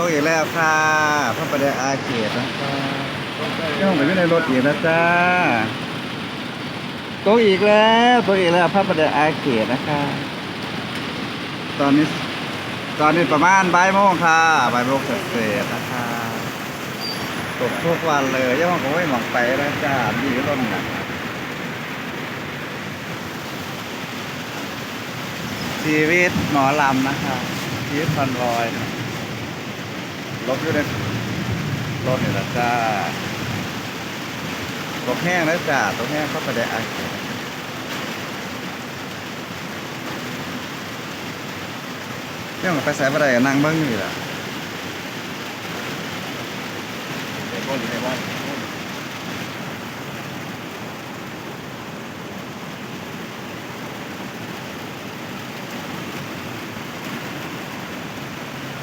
ตกอีกแล้วค่ะพระประแดงอาเขตนะคะย่องไปอยู่ในรถอีกนะจ้าตกอีกแล้วตกอีกแล้วพระประแดงอาเขตนะคะ ตอนนี้ตอนนี้ประมาณบ่ายโมงค่ะบ่ายโมงเศษๆนะคะตกทุกวันเลยย่องก็ไม่หมองไปแล้วจ้ามีอยู่ต้นนะชีวิตหมอลำนะคะชีวิตคอนรอยนะ ลบอยู่ในรถนี่แหละจ้าตกแห้งแล้วจ้าตกแห้งเข้าไปได้อาเรื่องไปใส่บ่ได้นั่งเบิ่งนี่ล่ะในบ้านในบ้าน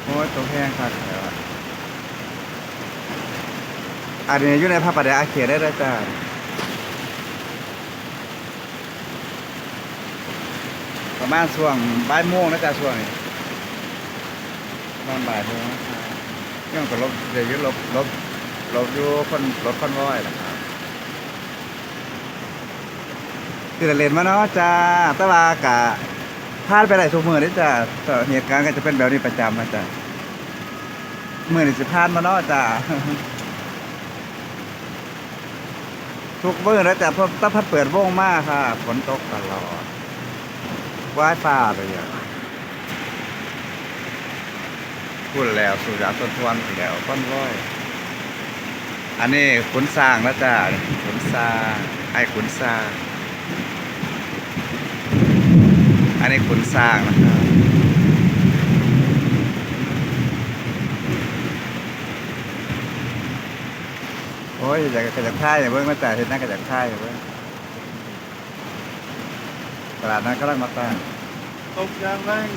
โอ้ยตัวแห้งคักแล้ว อันนี้อยู่ในพระประดงอาเขตได้แล้วจ้าประมาณช่วงบ่ายโมงนะจ้าช่วงนี้ประมาณบ่ายโมงยังก็ลบเดี๋ยวอยึดลบลบลบอยู่คนรถคอนวอยนะครับคือเล่นมาเนาะจ้าตะวากะพลาดไปหลายชั่วโมงนี่จ้าเหตุการณ์ก็จะเป็นแบบนี้ประจำนะจ้ามือนี่สิพลาดมาเนาะจ้า ทุกมื้อแล้วจ้ะเพราะถ้าพัดเปิดวงมากค่ะฝนตกตลอดว่ายฟ้าเลยอะพูดแล้วสุริยะต้นทวนแล้วต้นร้อย อันนี้ขุนสร้างแล้วจ้ะขุนสร้างไอ้ขุนสร้าง อันนี้ขุนสร้างนะครับ โอ้ยอยากกระจักท่ายอย่าเบิ่งมาจ่ายเห็นหน้ากระจักท่ายอย่าเบิ่งตลาดนั้นก็ต้องมาตั้งตกยางแรง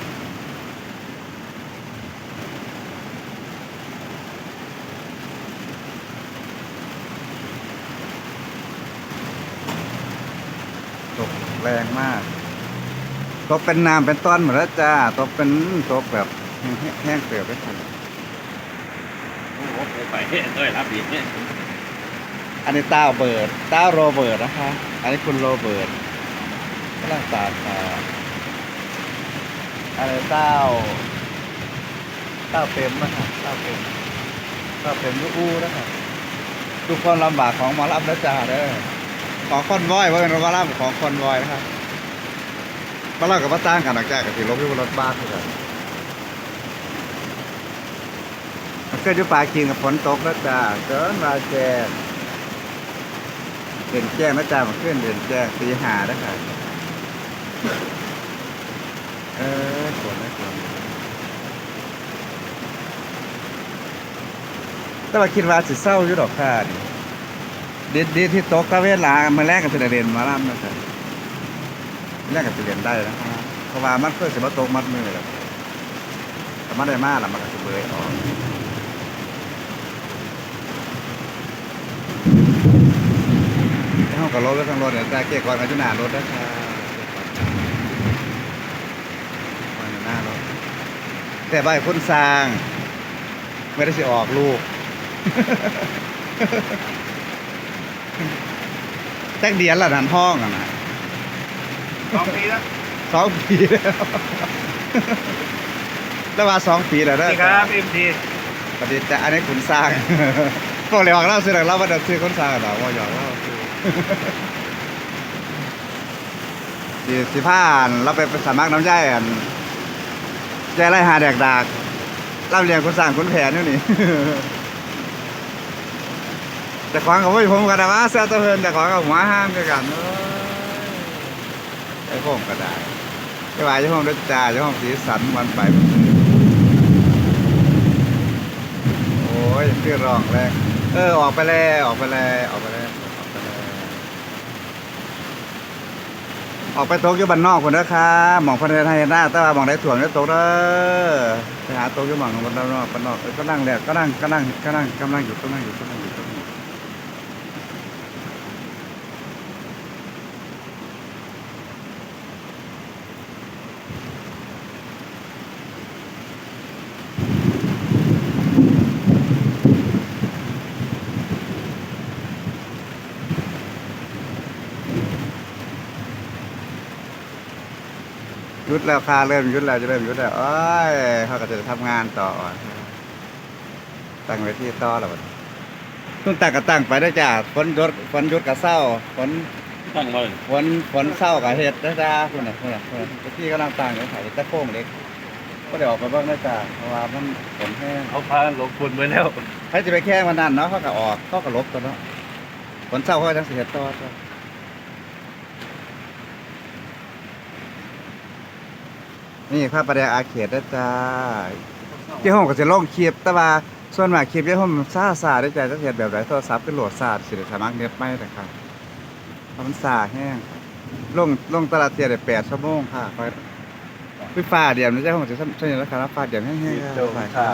ตกแรงมาก ตกเป็นน้ำเป็นต้นหมดแล้วจ้า ตกเป็นตกแบบแห้งๆเปลือกไปทันโอ้โหไปเอ้ยรับอีกเนี่ย อันนี้ต้าเบิร์ดต้าโรเบิร์ตนะคะ อันนี้คุณโรเบิร์ตกำลังตากอ่าอะไรเต้าต้าเต็มนะครับต้าเต็มต้าเต็มลูกอู้นะครับทุกคนลำบากของมอลำนะจ้าเด้อของคอนวอยว่าเป็นหมอลำของคอนวอยนะครับมาเล่ากับมาตั้งกันหลังจากกับที่ลบที่บนรถบ้านเลยมันเกิดยู่ปลากินกับฝนตกนะจ้าเกินมาแจง เด่นแจ้งนะจ๊ะมาขึ้นเด่นแจ้งตีหาแล้วค่ะเออสวนนะสวนแต่ว่าคิดว่าสิเศร้าอยู่ดอกค่ะนี่ดีดีที่โตกตะเวลามาแรกกับสิได้เรียนมาล่ำนะครับแรกกับสิเรียนได้นะครับเพราะว่ามันเคยสิมาตกมัดมือแล้วแต่มันได้มาแล้วมันก็สิเบยออก องกับรถแล้วทางรถเนี่ยจะเกี่ยวก่อนกันจุหนารถนะคะก่อนอยู่หน้ารถแต่ใบคนสร้าง ไม่ได้สิออกลูกแจ็คเดียนละนันห้องอะนะสองปีแล้วสองปีแล้วแล้วว่าสองปีแล้วสวันะสดีครับเอ็มทีปฏิแต่อันนี้ขุนสร้างพวกเรียกว่าเล่าซื้อหลังเล่าว่าจะซื้อคนสร้างเหรอว่าหยอกเล่าซื้อ สิสิผ่าเราไปสมัครน้ำใจอันใจไล่หาแดกดากเล่าเรียนคนสร้างคนแผนนี่นี่แต่ของกับพ่ผมกันนะว่าเสื้อตะเพินแต่ของกับหัวห้ามกันกันเอ้ยไอ้ผมก็ได้ไอ้วายเจ้าห้องด้วยจ่าเจ้าห้องสีสันวันไปวันนี้โอ้ยคือร้องแรงเออออกไปแล้วออกไปแล้วออกไปแล้วออกไปแล้ว ออกไปตกอยู่บ้านนอกคนเด้อค่ะหมองพันธุ์ไทยหน้าแต่ว่าหมองได้ถ่วงได้ตกเด้อไปหาตกอยู่หมองบ้านนอกบ้านนอกเออก็นั่งแล้วก็นั่งก็นั่งก็นั่งกำลังอยู่ก็นั่งอยู่ก็นั่งอยู่ก็ ยู่ยุดแล้วค่ะเริ่มยุดแล้วจะเริ่มยุดแล้วโอ้ยเขาก็จะทำงานต่อตั้งไว้ที่ต่อแล้วบัดตุ้งตั้งก็ตั้งไปได้อจ้าฝนหยุดฝนหยุดกับเศร้าฝนตั้งมาฝนฝนเศร้ากับเห็ดนะจ้าคุณน่ะคุณน่ะคุณน่ะที่กำลังตั้งอยู่ถ่ายตะโค้งเล็กก็เดี๋ยวออกไปเบ้างนะจ้าเพราะว่ามันฝนแห้งเอาพาลงทุนไปแล้วใครจะไปแข่งวันนั้นเนาะเขาก็ออกเขาก็ลบตัวเนาะฝนเศร้าเขาก็จังสิเฮ็ดต่อจ้ะ นี่พระประแดงอาเขตนะจ้าเจ้าห้องก็จะลงคลิปแต่ว่าส่วนมากคลิปเจ้าห้องมันซ่าซาได้ใจจะเห็นแบบไรโทรศัพท์ก็โหลดซาสิได้สามารถเน็ตไม่แต่ครับเพราะมันซาแห้งลงลงตลาดเตียได้แปดชั่วโมงค่ะคอยพี่ฟ้าเดียมนะเจ้าห้องจะใช่แล้วครับฟ้าเดียมแห้งๆโจ้ค่ะค่ะ